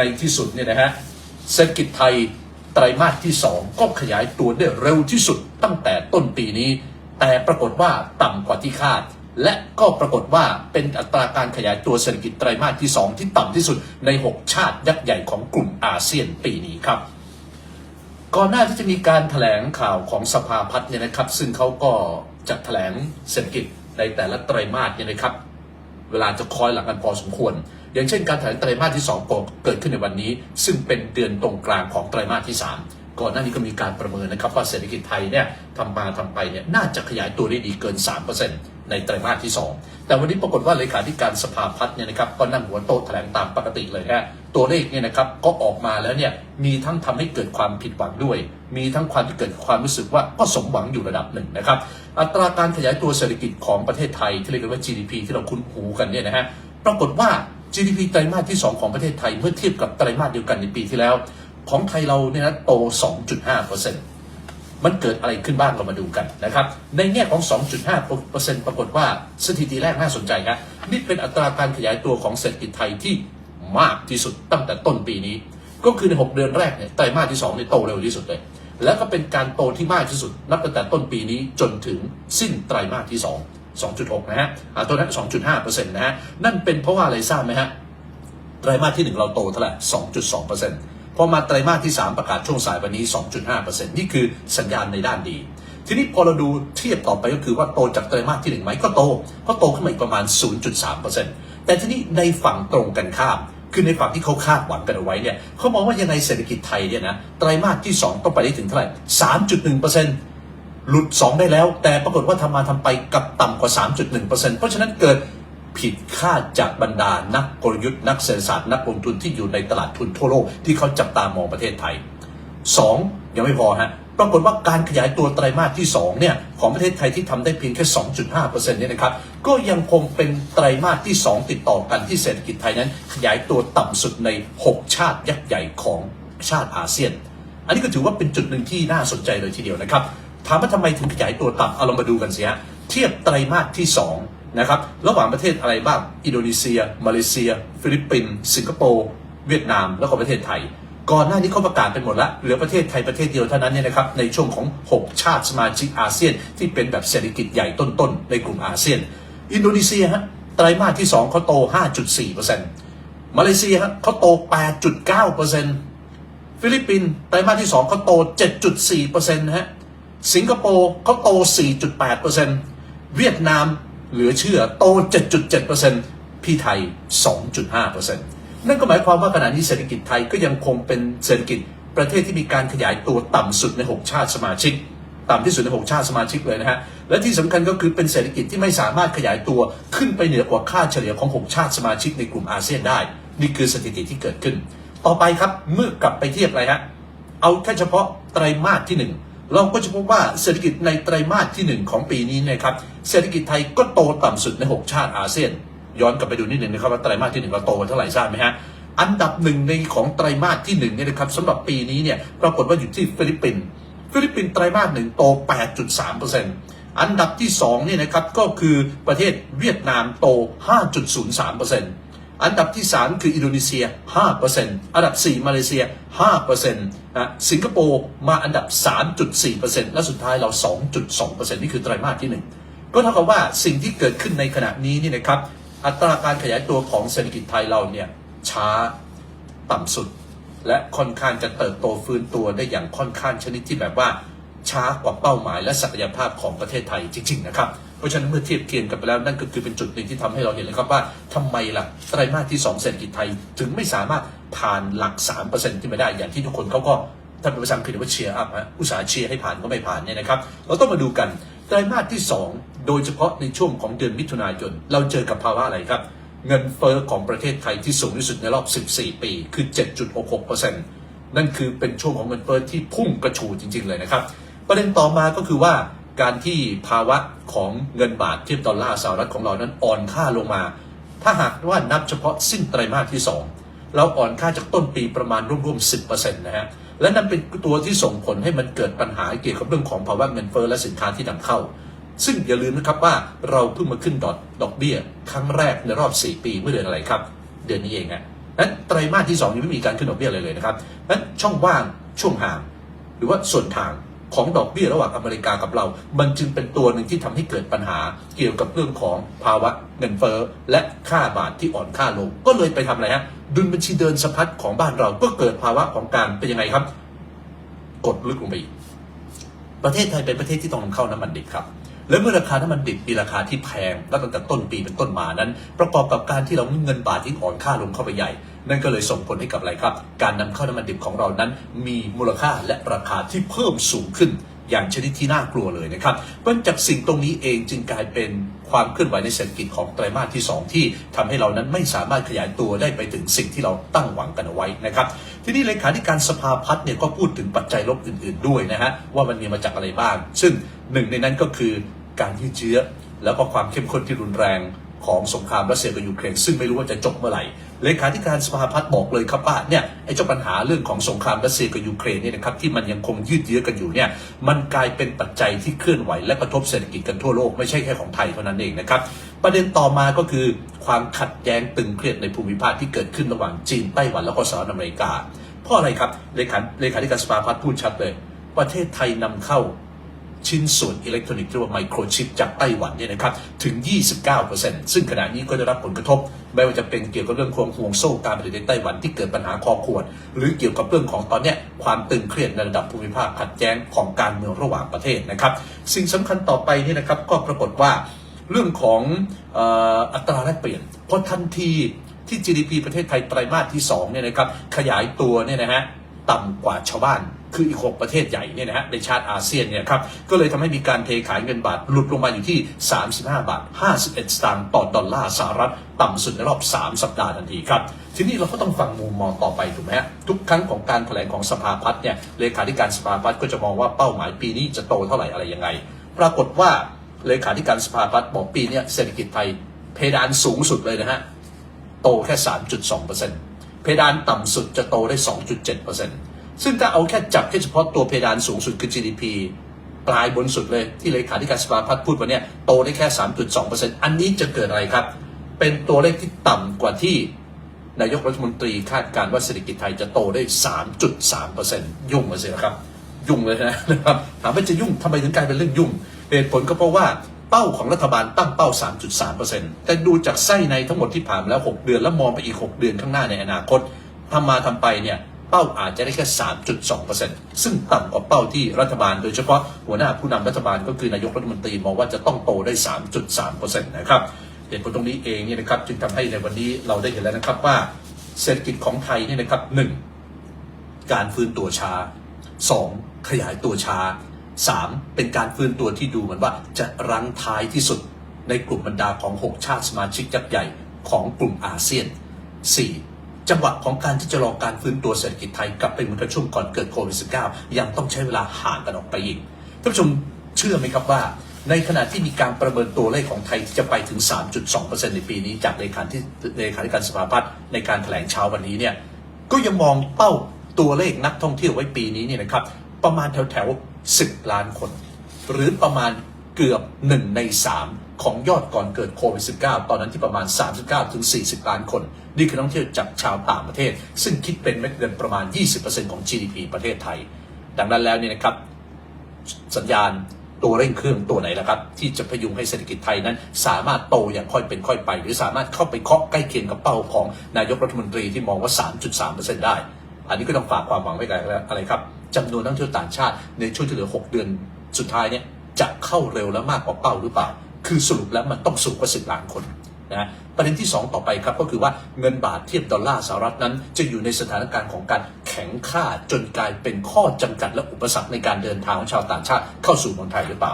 ในที่สุดเนี่ยนะฮะเศรษฐกิจไทยไตรมาสที่ 2 ก็ขยายตัวได้เร็วที่สุดตั้งแต่ต้นปีนี้ แต่ปรากฏว่าต่ำกว่าที่คาด และก็ปรากฏว่าเป็นอัตราการขยายตัวเศรษฐกิจไตรมาสที่ 2 ที่ต่ำที่สุดใน 6 ชาติยักษ์ใหญ่ของกลุ่มอาเซียนปีนี้ครับ ก่อนหน้าที่จะมีการแถลงข่าวของสภาพัฒน์เนี่ยนะครับ ซึ่งเขาก็จะแถลงเศรษฐกิจในแต่ละไตรมาสเนี่ยนะครับ เวลาจะคอยหลังกันพอสมควร อย่างเช่นการแถลงไตรมาสที่2ก็เกิดขึ้นในวันนี้ ซึ่งเป็นเดือนตรงกลางของไตรมาสที่ 3ก่อนหน้านี้ก็มีการประเมินนะครับว่าเศรษฐกิจไทยเนี่ยทำมาทำไปเนี่ยน่าจะขยายตัวได้ดีเกิน 3% ในไตรมาสที่ 2 แต่วันนี้ปรากฏว่าเลขาธิการสภาพัฒน์เนี่ยนะครับก็นั่งหัวโต๊ะแถลงตามปกติเลยฮะตัวเลขเนี่ยนะครับก็ออกมาแล้วเนี่ยมีทั้งทำให้เกิดความผิดหวังด้วย มีทั้งความที่เกิดความรู้สึกว่าก็สมหวังอยู่ระดับหนึ่งนะครับอัตราการขยายตัวเศรษฐกิจของประเทศไทยที่เรียกว่า GDP ที่เราคุ้นหูกันเนี่ยนะฮะปรากฏว่า GDP ไตรมาสที่ 2 ของประเทศไทยเมื่อเทียบกับไตรมาสเดียวกันในปีที่แล้ว ของไทยเราเนี่ยนะโต 2.5% มันเกิดอะไรขึ้นบ้างเรามาดูกันนะครับ ในแง่ของ 2.5%ปรากฏว่าสถิติแรกน่าสนใจครับนี่เป็นอัตราการขยายตัวของเศรษฐกิจไทยที่มากที่สุดตั้งแต่ต้นปีนี้ ก็คือใน 6 เดือนแรกเนี่ยไตรมาสที่2เนี่ยโตเร็วที่สุดเลย แล้วก็เป็นการโตที่มากที่สุด นับตั้งแต่ต้นปีนี้จนถึงสิ้นไตรมาสที่ 2 2.6 นะฮะอ่าตัวนั้น2.5%นะฮะนั่นเป็นเพราะว่าอะไรทราบไหมฮะไตรมาสที่ 1 เราโตเท่าไหร่2.2% พอมาไตรมาสที่ 3 ประกาศช่วงสายวันนี้ 2.5%นี่คือสัญญาณในด้านดี ทีนี้พอเราดูเทียบต่อไปก็คือว่าโตจากไตรมาสที่1ไหมก็โตเพราะโตขึ้นมาอีกประมาณ 0.3%แต่ทีนี้ในฝั่งตรงกันข้ามคือในฝั่งที่เขาคาดหวังกันเอาไว้เนี่ยเขามองว่ายังไงเศรษฐกิจไทยเนี่ยนะไตรมาสที่ 2 ต้องไปได้ถึงเท่าไหร่3.1%หลุด 2 ได้แล้ว แต่ปรากฏว่าทำมาทำไปกับต่ำกว่า 3.1%เพราะฉะนั้นเกิด ผิดคาดจากบรรดานักกลยุทธ์นักเศรษฐศาสตร์นักลงทุนที่อยู่ในตลาดทุนทั่วโลกที่เขาจับตามองประเทศไทย 2 ยังไม่พอฮะปรากฏว่าการขยายตัวไตรมาสที่2เนี่ยของประเทศไทยที่ทำได้เพียงแค่ 2.5%เนี่ยนะครับก็ยังคงเป็นไตรมาสที่ 2 ติดต่อกันที่เศรษฐกิจไทยนั้น ขยายตัวต่ำสุดใน 6 ชาติยักษ์ใหญ่ของชาติอาเซียน อันนี้ก็ถือว่าเป็นจุดหนึ่งที่น่าสนใจเลยทีเดียวนะครับถามว่าทำไมถึงขยายตัวต่ำเอาลองมาดูกันสิฮะเทียบไตรมาสที่ 2 นะครับ ระหว่างประเทศอะไรบ้าง อินโดนีเซีย มาเลเซีย ฟิลิปปินส์สิงคโปร์เวียดนาม แล้วก็ประเทศไทย ก่อนหน้านี้เขาประกาศเป็นหมดแล้วเหลือประเทศไทยประเทศเดียวเท่านั้นเนี่ยนะครับในช่วงของ 6 ชาติสมาชิกอาเซียน ที่เป็นแบบเศรษฐกิจใหญ่ต้นๆในกลุ่มอาเซียน อินโดนีเซียฮะไตรมาสที่ 2เขาโต 5.4%มาเลเซียฮะเขาโต 8.9%ฟิลิปปินส์ไตรมาสที่2เขาโต 7.4%นะฮะสิงคโปร์เขาโต 4.8%เวียดนาม เหลือเชื่อโต 7.7%พี่ไทย 2.5%นั่นก็หมายความว่าขณะนี้เศรษฐกิจไทยก็ยังคงเป็นเศรษฐกิจประเทศที่มีการขยายตัวต่ำสุดใน 6 ชาติสมาชิก ต่ำที่สุดใน 6 ชาติสมาชิกเลยนะฮะ และที่สำคัญก็คือเป็นเศรษฐกิจที่ไม่สามารถขยายตัวขึ้นไปเหนือกว่าค่าเฉลี่ยของ 6 ชาติสมาชิกในกลุ่มอาเซียนได้ นี่คือสถิติที่เกิดขึ้น ต่อไปครับเมื่อกลับไปเทียบอะไรฮะ เอาแค่เฉพาะไตรมาสที่หนึ่ง เราก็จะพบว่าเศรษฐกิจในไตรมาสที่หนึ่งของปีนี้นะครับเศรษฐกิจไทยก็โตต่ำสุดใน 6 ชาติอาเซียน ย้อนกลับไปดูนิดหนึ่งนะครับว่าไตรมาสที่หนึ่งเราโตกันเท่าไหร่ทราบไหมฮะอันดับหนึ่งในของไตรมาสที่หนึ่งเนี่ยนะครับสำหรับปีนี้เนี่ยปรากฏว่าอยู่ที่ฟิลิปปินส์ฟิลิปปินส์ไตรมาสหนึ่งโต 8.3%อันดับที่2เนี่ยนะครับก็คือประเทศเวียดนามโต 5.03% อันดับที่ 3 คืออินโดนีเซีย 5%อันดับ 4 มาเลเซีย 5%นะสิงคโปร์มาอันดับ 3.4%และสุดท้ายเรา 2.2%นี่คือไตรมาสที่ 1 ก็เท่ากับว่าสิ่งที่เกิดขึ้นในขณะนี้นี่นะครับ อัตราการขยายตัวของเศรษฐกิจไทยเราเนี่ยช้าต่ำสุด และค่อนข้างจะเติบโตฟื้นตัวได้อย่างค่อนข้างชนิดที่แบบว่าช้ากว่าเป้าหมายและศักยภาพของประเทศไทยจริง ๆ นะครับ เพราะฉะนั้นเมื่อเทียบเคียงกันไปแล้วนั่นก็คือเป็นจุดหนึ่งที่ทำให้เราเห็นเลยครับว่าทำไมล่ะไตรมาสที่ 2 เศรษฐกิจไทย ถึงไม่สามารถผ่านหลัก 3%ที่ไม่ได้อย่างที่ทุกคนเขาก็ถ้าเป็นภาษาอังกฤษเรียกว่าเชียร์อัพฮะอุตสาห์เชียร์ให้ผ่านก็ไม่ผ่านเนี่ยนะครับ เราต้องมาดูกันไตรมาสที่ 2 โดยเฉพาะในช่วงของเดือนมิถุนายน เราเจอกับภาวะอะไรครับ เงินเฟ้อของประเทศไทยที่สูงที่สุดในรอบ 14 ปี คือ 7.66%นั่นคือเป็นช่วงของเงินเฟ้อที่พุ่งกระฉูดจริง ๆ เลยนะครับ ประเด็นต่อมาก็คือว่า การที่ภาวะของเงินบาทเทียบดอลลาร์สหรัฐของเรานั้นอ่อนค่าลงมา ถ้าหากว่านับเฉพาะสิ้นไตรมาสที่ 2 เราอ่อนค่าจากต้นปีประมาณร่วมๆ 10%นะฮะและนั่นเป็นตัวที่ส่งผลให้มันเกิดปัญหาเกี่ยวกับเรื่องของภาวะเงินเฟ้อและสินค้าที่นำเข้า ซึ่งอย่าลืมนะครับว่าเราเพิ่งมาขึ้นดอกดอกเบี้ย ครั้งแรกในรอบ 4 ปีเมื่อเดือนอะไรครับ เดือนนี้เองอะนั้นไตรมาสที่2ยังไม่มีการขึ้นดอกเบี้ยอะไรเลยนะครับนั้นช่องว่างช่วงห่าง หรือว่าส่วนทาง ของดอกเบี้ยระหว่างอเมริกากับเรา มันจึงเป็นตัวหนึ่งที่ทำให้เกิดปัญหาเกี่ยวกับเรื่องของภาวะเงินเฟ้อและค่าบาทที่อ่อนค่าลง ก็เลยไปทำอะไรฮะดุลบัญชีเดินสะพัดของบ้านเราก็เกิดภาวะของการเป็นยังไงครับ กดลึกลงไปอีกประเทศไทยเป็นประเทศที่ต้องนำเข้าน้ำมันดิบครับและเมื่อราคาน้ำมันดิบมีราคาที่แพงตั้งแต่ต้นปีเป็นต้นมานั้น ประกอบกับการที่เราเงินบาทที่อ่อนค่าลงเข้าไปใหญ่ นั่นก็เลยส่งผลให้กับอะไรครับ การนำเข้าน้ำมันดิบของเรานั้น มีมูลค่าและราคาที่เพิ่มสูงขึ้น อย่างชนิดที่น่ากลัวเลยนะครับเพราะจากสิ่งตรงนี้เองจึงกลายเป็นความเคลื่อนไหวในเศรษฐกิจของไตรมาสที่ 2 ที่ทำให้เรานั้นไม่สามารถขยายตัวได้ไปถึงสิ่งที่เราตั้งหวังกันเอาไว้นะครับ ทีนี้เลขาธิการสภาพัฒน์เนี่ยก็พูดถึงปัจจัยลบอื่น ๆ ด้วยนะฮะว่ามันมีมาจากอะไรบ้าง ซึ่งหนึ่งในนั้นก็คือการยืดเยื้อแล้วก็ความเข้มข้นที่รุนแรง ของสงครามรัสเซียกับยูเครนซึ่งไม่รู้ว่าจะจบเมื่อไหร่เลขาธิการสภาพัฒน์บอกเลยครับว่าเนี่ยไอ้เจ้าปัญหาเรื่องของสงครามรัสเซียกับยูเครนเนี่ยนะครับที่มันยังคงยืดเยื้อกันอยู่เนี่ยมันกลายเป็นปัจจัยที่เคลื่อนไหวและกระทบเศรษฐกิจกันทั่วโลกไม่ใช่แค่ของไทยเท่านั้นเองนะครับประเด็นต่อมาก็คือความขัดแย้งตึงเครียดในภูมิภาคที่เกิดขึ้นระหว่างจีนไต้หวันแล้วก็สหรัฐอเมริกา เพราะอะไรครับเลขาเลขาธิการสภาพัฒน์พูดชัดเลย ประเทศไทยนำเข้า ชิ้นส่วนอิเล็กทรอนิกส์ที่เรียกว่าไมโครชิปจากไต้หวันเนี่ยนะครับถึง 29%ซึ่งขณะนี้ก็ได้รับผลกระทบ ไม่ว่าจะเป็นเกี่ยวกับเรื่องของห่วงโซ่การผลิตในไต้หวันที่เกิดปัญหาคอขวด หรือเกี่ยวกับเรื่องของตอนนี้ความตึงเครียดในระดับภูมิภาคขัดแย้งของการเมืองระหว่างประเทศนะครับสิ่งสำคัญต่อไปนี่นะครับก็ปรากฏว่าเรื่องของอ,อ,อัตราแลกเปลี่ยนเพราะทันทีที่ GDP ประเทศไทยไตรมาสที่2เนี่ยนะครับขยายตัวเนี่ยนะฮะต่ำกว่าชาวบ้าน คืออีก 6 ประเทศใหญ่เนี่ยนะฮะในชาติอาเซียนเนี่ยครับก็เลยทำให้มีการเทขายเงินบาทหลุดลงมาอยู่ที่ 35 บาท 51 สตางค์ต่อดอลลาร์สหรัฐต่ำสุดในรอบ 3 สัปดาห์ทันทีครับ ทีนี้เราก็ต้องฟังมุมมองต่อไปถูกไหมฮะทุกครั้งของการแถลงของสภาพัฒน์เนี่ยเลขาธิการสภาพัฒน์ก็จะมองว่าเป้าหมายปีนี้จะโตเท่าไหร่อะไรยังไง ปรากฏว่าเลขาธิการสภาพัฒน์บอกปีนี้เศรษฐกิจไทยเพดานสูงสุดเลยนะฮะโตแค่ 3.2%เพดานต่ำสุดจะโตได้ 2.7% ซึ่งถ้าเอาแค่จับแค่เฉพาะตัวเพดานสูงสุดคือ GDP ปลายบนสุดเลยที่เลขาธิการสภาพัฒน์พูดวันเนี้ยโตได้แค่ 3.2%อันนี้จะเกิดอะไรครับ เป็นตัวเลขที่ต่ำกว่าที่นายกรัฐมนตรีคาดการว่าเศรษฐกิจไทยจะโตได้ 3.3%ยุ่งเลยสิครับ ยุ่งเลยนะนะครับ ถามว่าจะยุ่งทำไมถึงกลายเป็นเรื่องยุ่งเหตุผลก็เพราะว่าเป้าของรัฐบาลตั้งเป้า 3.3%แต่ดูจากไส้ในทั้งหมดที่ผ่านมาแล้ว 6 เดือนแล้วมองไปอีก 6 เดือนข้างหน้าในอนาคตทำมาทำไปเนี่ย เป้าอาจจะได้แค่ 3.2%ซึ่งต่ำกว่าเป้าที่รัฐบาล โดยเฉพาะหัวหน้าผู้นำรัฐบาลก็คือนายกรัฐมนตรีมองว่าจะต้องโตได้ 3.3%นะครับเหตุผลตรงนี้เองเนี่ยนะครับจึงทำให้ในวันนี้เราได้เห็นแล้วนะครับว่าเศรษฐกิจของไทยเนี่ยนะครับหนึ่งการฟื้นตัวช้า 2. ขยายตัวช้า 3. เป็นการฟื้นตัวที่ดูเหมือนว่าจะรั้งท้ายที่สุดในกลุ่มบรรดาของ 6 ชาติสมาชิกยักษ์ใหญ่ของกลุ่มอาเซียน 4. จังหวะของการที่จะรอการฟื้นตัวเศรษฐกิจไทยกลับไปเหมือนกับช่วงก่อนเกิดโควิด -19 ยังต้องใช้เวลาห่างกันออกไปอีกท่านผู้ชมเชื่อไหมครับว่า ในขณะที่มีการประเมินตัวเลขของไทยที่จะไปถึง 3.2%ในปีนี้ จากเลขาที่เลขาธิการสภาพัฒน์ในการแถลงเช้าวันนี้เนี่ยก็ยังมองเป้าตัวเลขนักท่องเที่ยวไว้ปีนี้เนี่ยนะครับประมาณแถวแถวๆ10 ล้านคน หรือประมาณเกือบ1ใน3 ของยอดก่อนเกิดโควิด -19 ตอนนั้นที่ประมาณ 39ถึง40ล้านคน นี่คือนักท่องเที่ยวจากชาวต่างประเทศ ซึ่งคิดเป็นเม็ดเงินประมาณ 20%ของ GDP ประเทศไทย ดังนั้นแล้วเนี่ยนะครับ สัญญาณตัวเร่งเครื่องตัวไหนล่ะครับ ที่จะพยุงให้เศรษฐกิจไทยนั้น สามารถโตอย่างค่อยเป็นค่อยไป หรือสามารถเข้าไปเคาะใกล้เคียงกับเป้าของนายกรัฐมนตรีที่มองว่า 3.3%ได้ อันนี้ก็ต้องฝากความหวังไว้กับอะไรครับจำนวนนักท่องเที่ยวต่างชาติในช่วงที่เหลือ 6 เดือนสุดท้ายเนี่ยจะเข้าเร็วและมากกว่าเป้าหรือเปล่า คือสรุปแล้วมันต้องสูงกว่า10ล้านคนนะประเด็นที่ 2 ต่อไปครับก็คือว่าเงินบาทเทียบดอลลาร์สหรัฐนั้น จะอยู่ในสถานการณ์ของการแข็งค่าจนกลายเป็นข้อจำกัดและอุปสรรคในการเดินทางของชาวต่างชาติเข้าสู่เมืองไทยหรือเปล่า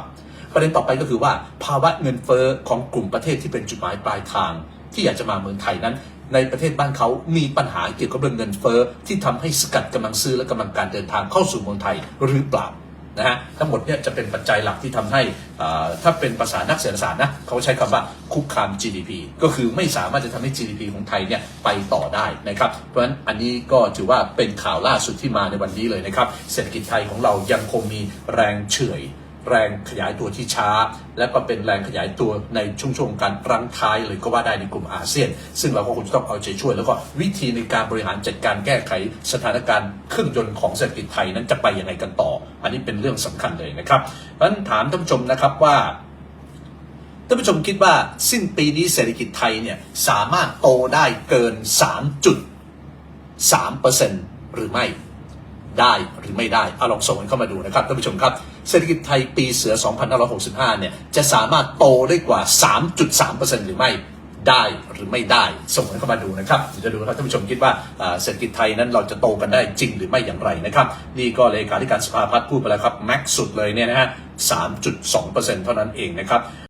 ประเด็นต่อไปก็คือว่า ภาวะเงินเฟ้อของกลุ่มประเทศที่เป็นจุดหมายปลายทาง ที่อยากจะมาเมืองไทยนั้น ในประเทศบ้านเขามีปัญหาเกี่ยวกับเรื่องเงินเฟ้อที่ทำให้สกัดกำลังซื้อและกำลังการเดินทางเข้าสู่เมืองไทยหรือเปล่า นะฮะทั้งหมดเนี่ยจะเป็นปัจจัยหลักที่ทำให้อ่าถ้าเป็นภาษานักเศรษฐศาสตร์นะเขาใช้คำว่าคุกคาม GDP ก็คือไม่สามารถจะทำให้ GDP ของไทยเนี่ยไปต่อได้นะครับ เพราะฉะนั้นอันนี้ก็ถือว่าเป็นข่าวล่าสุดที่มาในวันนี้เลยนะครับ เศรษฐกิจไทยของเรายังคงมีแรงเฉื่อย แรงขยายตัวที่ช้า และก็เป็นแรงขยายตัวในช่วงช่วงการรั้งท้ายเลยก็ว่าได้ในกลุ่มอาเซียน ซึ่งเราก็คงจะต้องเอาใจช่วย แล้วก็วิธีในการบริหารจัดการแก้ไขสถานการณ์เครื่องยนต์ของเศรษฐกิจไทยนั้นจะไปยังไงกันต่อ อันนี้เป็นเรื่องสำคัญเลยนะครับเพราะฉะนั้นถามท่านผู้ชมนะครับว่าท่านผู้ชมคิดว่าสิ้นปีนี้เศรษฐกิจไทยเนี่ยสามารถโตได้เกิน 3.3%หรือไม่ได้หรือไม่ได้เอาลองส่งกันเข้ามาดูนะครับท่านผู้ชมครับ เศรษฐกิจไทยปีเสือ 2565 เนี่ย จะสามารถโตได้กว่า 3.3%หรือไม่ได้หรือไม่ได้ ส่งกันเข้ามาดูนะครับเดี๋ยวจะดูนะครับท่านผู้ชมคิดว่าเศรษฐกิจไทยนั้นเราจะโตกันได้จริงหรือไม่อย่างไรนะครับ นี่ก็เลขาธิการสภาพัฒน์พูดไปแล้วครับแม็กสุดเลยเนี่ยนะฮะ 3.2%เท่านั้นเองนะครับ